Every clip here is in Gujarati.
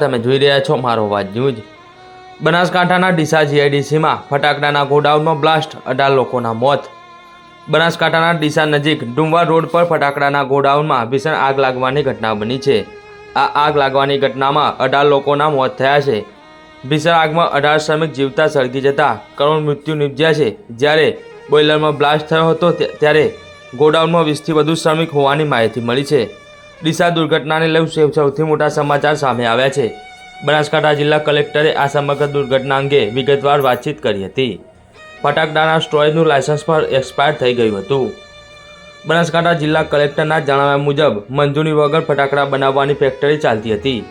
તમે જોઈ રહ્યા છો મારો વાત ન્યૂઝ. બનાસકાંઠાના ડીસા જીઆઈડીસીમાં ફટાકડાના ગોડાઉનમાં બ્લાસ્ટ અઢાર લોકોના મોત. બનાસકાંઠાના ડીસા નજીક ડુંવા રોડ પર ફટાકડાના ગોડાઉનમાં ભીષણ આગ લાગવાની ઘટના બની છે. આ આગ લાગવાની ઘટનામાં અઢાર લોકોના મોત થયા છે. ભીષણ આગમાં અઢાર શ્રમિક જીવતા સળગી જતા કરોડ મૃત્યુ નિપજ્યા છે. જ્યારે બોઇલરમાં બ્લાસ્ટ થયો હતો ત્યારે ગોડાઉનમાં વીસથી વધુ શ્રમિક હોવાની માહિતી મળી છે. ડીસા દુર્ઘટનાને લઈ સૌથી મોટા સમાચાર સામે આવ્યા છે. બનાસકાંઠા જિલ્લા કલેક્ટરે આ સમગ્ર દુર્ઘટના અંગે વિગતવાર વાતચીત કરી હતી. ફટાકડાના સ્ટોરેજનું લાયસન્સ પણ એક્સપાયર થઈ ગયું હતું. બનાસકાંઠા જિલ્લા કલેક્ટરના જણાવ્યા મુજબ, મંજૂરી વગર ફટાકડા બનાવવાની ફેક્ટરી ચાલતી હતી.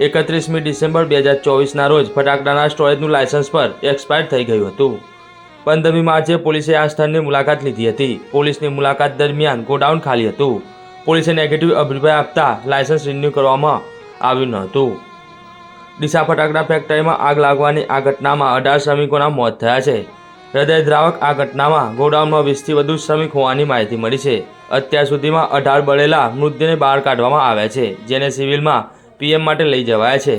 એકત્રીસમી ડિસેમ્બર બે હજાર ચોવીસના રોજ ફટાકડાના સ્ટોરેજનું લાયસન્સ પર એક્સપાયર થઈ ગયું હતું. પંદરમી માર્ચે પોલીસે આ સ્થળની મુલાકાત લીધી હતી. પોલીસની મુલાકાત દરમિયાન ગોડાઉન ખાલી હતું. પોલીસે નેગેટિવ અભિપ્રાય આપતા લાયસન્સ રિન્યૂ કરવામાં આવ્યું ન હતું ડીસા ફટાકડા ફેક્ટરીમાં આગ લાગવાની આ ઘટનામાં અઢાર શ્રમિકોના મોત થયા છે. હૃદયદ્રાવક આ ઘટનામાં ગોડાઉનમાં વીસથી વધુ શ્રમિક હોવાની માહિતી મળી છે. અત્યાર સુધીમાં અઢાર બળેલા મૃતદેહને બહાર કાઢવામાં આવ્યા છે, જેને સિવિલમાં પીએમ માટે લઈ જવાયા છે.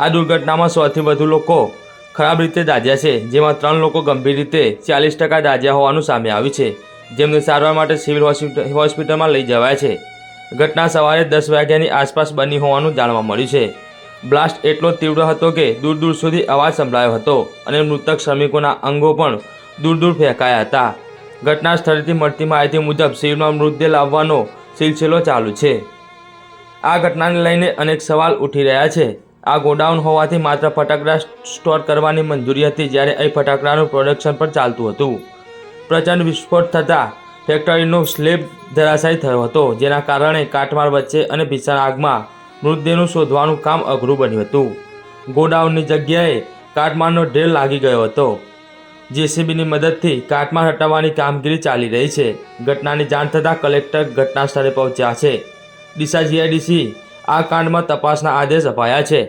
આ દુર્ઘટનામાં સૌથી વધુ લોકો ખરાબ રીતે દાઝ્યા છે, જેમાં ત્રણ લોકો ગંભીર રીતે ચાલીસ ટકા દાઝ્યા હોવાનું સામે આવ્યું છે. જેમને સારવાર માટે સિવિલ હોસ્પિટલમાં લઈ જવાય છે. ઘટના સવારે દસ વાગ્યાની આસપાસ બની હોવાનું જાણવા મળ્યું છે. બ્લાસ્ટ એટલો તીવ્ર હતો કે દૂર દૂર સુધી અવાજ સંભળાયો હતો અને મૃતક શ્રમિકોના અંગો પણ દૂર દૂર ફેંકાયા હતા. ઘટના સ્થળેથી મળતી માહિતી મુજબ સિવિલમાં મૃતદેહ લાવવાનો સિલસિલો ચાલુ છે. આ ઘટનાને લઈને અનેક સવાલ ઉઠી રહ્યા છે. આ ગોડાઉન હોવાથી માત્ર ફટાકડા સ્ટોર કરવાની મંજૂરી હતી જ્યારે અહીં ફટાકડાનું પ્રોડક્શન પણ ચાલતું હતું. પ્રચંડ વિસ્ફોટ થતાં ફેક્ટરીનો સ્લેબ ધરાશાયી થયો હતો, જેના કારણે કાટમાળ વચ્ચે અને ભીષણ આગમાં મૃતદેહનું શોધવાનું કામ અઘરું બન્યું હતું. ગોડાઉનની જગ્યાએ કાટમાળનો ઢેર લાગી ગયો હતો. જેસીબીની મદદથી કાટમાળ હટાવવાની કામગીરી ચાલી રહી છે. ઘટનાની જાણ થતાં કલેક્ટર ઘટના સ્થળે પહોંચ્યા છે. ડીસા જીઆઈડીસી આ કાંડમાં તપાસના આદેશ અપાયા છે.